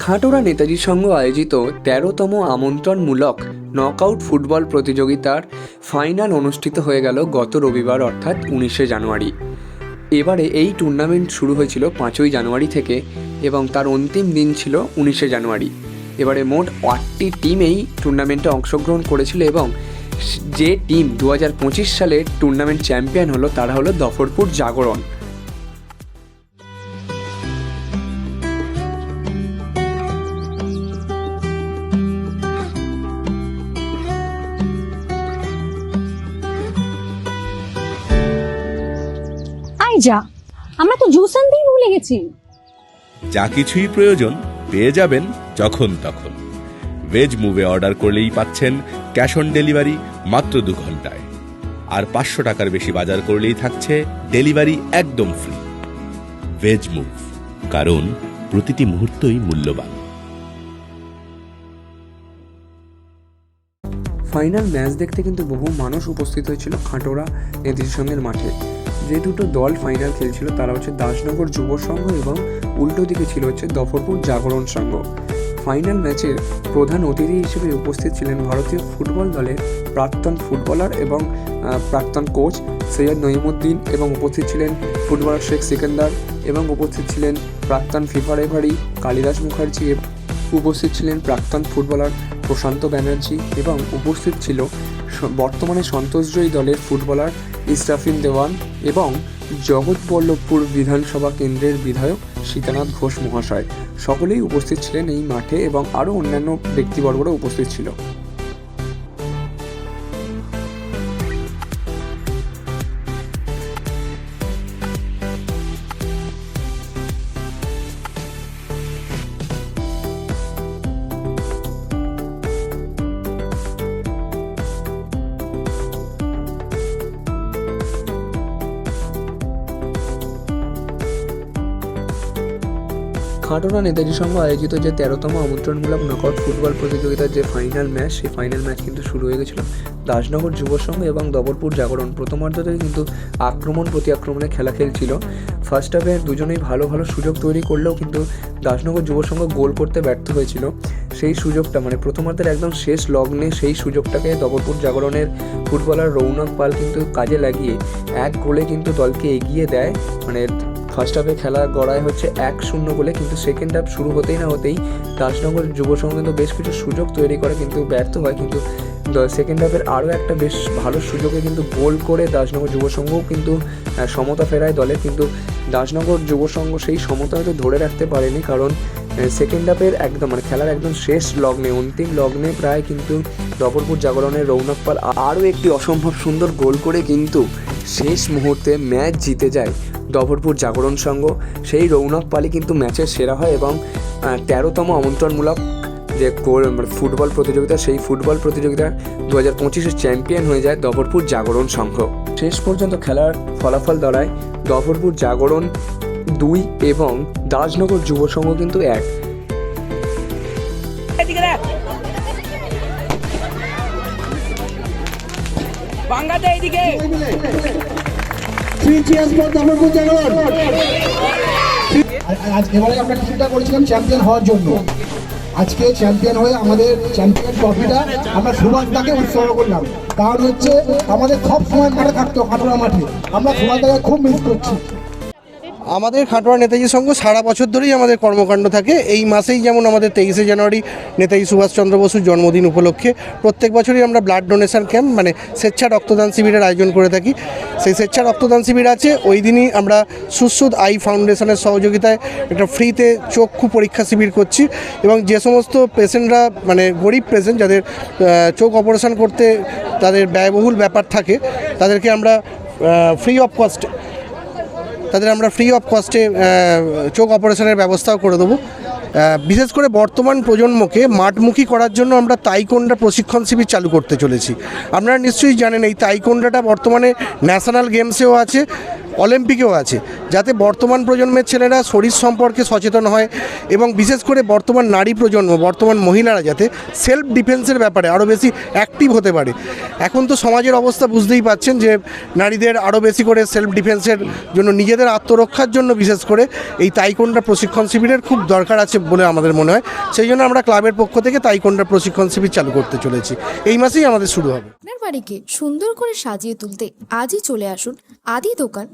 খাটোরা নেতাজি সংঘ আয়োজিত তেরোতম আমন্ত্রণমূলক নকআউট ফুটবল প্রতিযোগিতার ফাইনাল অনুষ্ঠিত হয়ে গেল গত রবিবার, অর্থাৎ উনিশে জানুয়ারি। এবারে এই টুর্নামেন্ট শুরু হয়েছিল পাঁচই জানুয়ারি থেকে এবং তার অন্তিম দিন ছিল উনিশে জানুয়ারি। এবারে মোট আটটি টিম এই টুর্নামেন্টে অংশগ্রহণ করেছিল এবং যে টিম দু হাজার পঁচিশ সালে টুর্নামেন্ট চ্যাম্পিয়ন হলো তারা হলো দফরপুর জাগরণ। যা। আমরা তো জুস আনতেই ভুলে গেছি। যা কিছুই প্রয়োজন পেয়ে যাবেন যখন তখন। ভেজ মুভে অর্ডার করলেই পাচ্ছেন ক্যাশ অন ডেলিভারি মাত্র দু ঘন্টায়। আর পাঁচশো টাকার বেশি বাজার করলেই থাকছে ডেলিভারি একদম ফ্রি ভেজ মুভ কারণ প্রতিটি মুহূর্তই মূল্যবান। ফাইনাল ম্যাচ দেখতে কিন্তু বহু মানুষ উপস্থিত হয়েছিল খাটোরা নেতাজি সংঘের মাঠে। যে দুটো দল ফাইনাল খেলছিল তারা হচ্ছে দাসনগর যুব সংঘ এবং উল্টো দিকে ছিল হচ্ছে দফরপুর জাগরণ সংঘ। ফাইনাল ম্যাচের প্রধান অতিথি হিসেবে উপস্থিত ছিলেন ভারতীয় ফুটবল দলের প্রাক্তন ফুটবলার এবং প্রাক্তন কোচ সৈয়দ নঈমুদ্দিন এবং উপস্থিত ছিলেন ফুটবলার শেখ সিকান্দার এবং উপস্থিত ছিলেন প্রাক্তন ফিফা রেফারি কালিদাস মুখার্জি উপস্থিত ছিলেন প্রাক্তন ফুটবলার প্রশান্ত ব্যানার্জি এবং উপস্থিত ছিল বর্তমানে সন্তোষজয়ী দলের ফুটবলার ইস্রাফিন দেওয়ান এবং জগৎবল্লভপুর বিধানসভা কেন্দ্রের বিধায়ক সীতানাথ ঘোষ মহাশয়। সকলেই উপস্থিত ছিলেন এই মাঠে এবং আরও অন্যান্য ব্যক্তিবর্গরা উপস্থিত ছিল। খাটোরা নেতাজি সংঘ আয়োজিত যে তেরোতম আমন্ত্রণমূলক নকআউট ফুটবল প্রতিযোগিতার যে ফাইনাল ম্যাচ, সেই ফাইনাল ম্যাচ কিন্তু শুরু হয়ে গেছিল। দাসনগর যুব সংঘ এবং দবরপুর জাগরণ প্রথমার্ধ থেকে কিন্তু আক্রমণ প্রতি আক্রমণে খেলা খেলছিল। ফার্স্ট হাফে দুজনেই ভালো ভালো সুযোগ তৈরি করলেও কিন্তু দাসনগর যুব সংঘ গোল করতে ব্যর্থ হয়েছিল। সেই সুযোগটা মানে প্রথমার্ধের একদম শেষ লগ্নে সেই সুযোগটাকে দবরপুর জাগরণের ফুটবলার রৌনক পাল কিন্তু কাজে লাগিয়ে এক গোলে কিন্তু দলকে এগিয়ে দেয়। মানে ফার্স্ট হাফে খেলা গড়ায় হচ্ছে এক শূন্য বলে, কিন্তু সেকেন্ড হাফ শুরু হতেই না হতেই দাসনগর যুব সংঘ কিন্তু বেশ কিছু সুযোগ তৈরি করে কিন্তু ব্যর্থ হয়। কিন্তু সেকেন্ড হাফের আরও একটা বেশ ভালো সুযোগে কিন্তু গোল করে দাসনগর যুব সংঘও কিন্তু সমতা ফেরায় দলে কিন্তু দাসনগর যুব সংঘ সেই সমতা হয়তো ধরে রাখতে পারেনি, কারণ সেকেন্ড হাফের একদম মানে খেলার একদম শেষ লগ্নে, অন্তিম লগ্নে প্রায় কিন্তু দবরপুর জাগরণের রৌনক পাল আরও একটি অসম্ভব সুন্দর গোল করে কিন্তু শেষ মুহূর্তে ম্যাচ জিতে যায়। দবরপুর জাগরণ সংঘ। সেই রৌনক পালি কিন্তু ম্যাচের সেরা হয় এবং তেরোতম আমন্ত্রণমূলক যে মানে ফুটবল প্রতিযোগিতা, সেই ফুটবল প্রতিযোগিতার দু হাজার পঁচিশের চ্যাম্পিয়ন হয়ে যায় দফরপুর জাগরণ সংঘ। শেষ পর্যন্ত খেলার ফলাফল দাঁড়ায় দফরপুর জাগরণ দুই এবং দাসনগর যুব সংঘ কিন্তু এক। বাংলাতে এইদিকে। থ্রি এবারে আমরা করেছিলাম চ্যাম্পিয়ন হওয়ার জন্য। আজকে চ্যাম্পিয়ন হয়ে আমাদের চ্যাম্পিয়ন ট্রফিটা আমরা সুভাষদাকে উৎসর্গ করলাম। কারণ হচ্ছে আমাদের সব সময় মাঠে থাকতো কাটোরা মাঠে। আমরা সুভাষদাকে খুব মিস করছি। আমাদের খাটোয়া নেতাজি সংঘ সারা বছর ধরেই আমাদের কর্মকাণ্ড থাকে। এই মাসেই যেমন আমাদের তেইশে জানুয়ারি নেতাজি সুভাষচন্দ্র বসুর জন্মদিন উপলক্ষে প্রত্যেক বছরই আমরা ব্লাড ডোনেশন ক্যাম্প মানে স্বেচ্ছা রক্তদান শিবিরের আয়োজন করে থাকি। সেই স্বেচ্ছা রক্তদান শিবির আছে। ওই দিনই আমরা সুশ্রুত আই ফাউন্ডেশনের সহযোগিতায় একটা ফ্রিতে চক্ষু পরীক্ষা শিবির করছি এবং যে সমস্ত পেশেন্টরা মানে গরিব পেশেন্ট যাদের চোখ অপারেশন করতে তাদের ব্যয়বহুল ব্যাপার থাকে, তাদেরকে আমরা ফ্রি অফ কস্ট তাদের আমরা ফ্রি অফ কস্টে চোখ অপারেশনের ব্যবস্থাও করে দেবো। বিশেষ করে বর্তমান প্রজন্মকে মাঠমুখী করার জন্য আমরা তাইকোন্ডা প্রশিক্ষণ শিবির চালু করতে চলেছি। আপনারা নিশ্চয়ই জানেন এই তাইকোন্ডাটা বর্তমানে ন্যাশনাল গেমসেও আছে। অলিম্পিকেও আছে। যাতে বর্তমান প্রজন্মের ছেলেরা শরীর সম্পর্কে সচেতন হয় এবং বিশেষ করে বর্তমান নারী প্রজন্ম, বর্তমান মহিলারা যাতে সেলফ ডিফেন্সের ব্যাপারে আরও বেশি অ্যাক্টিভ হতে পারে। এখন তো সমাজের অবস্থা বুঝতেই পাচ্ছেন যে নারীদের আরও বেশি করে সেলফ ডিফেন্সের জন্য নিজেদের আত্মরক্ষার জন্য বিশেষ করে এই তাইকোন্ডা প্রশিক্ষণ শিবিরের খুব দরকার আছে বলে আমাদের মনে হয়। সেই জন্য আমরা ক্লাবের পক্ষ থেকে তাইকোন্ডা প্রশিক্ষণ শিবির চালু করতে চলেছি। এই মাসেই আমাদের শুরু হবে। আপনার বাড়িকে সুন্দর করে সাজিয়ে তুলতে আজই চলে আসুন আদি দোকান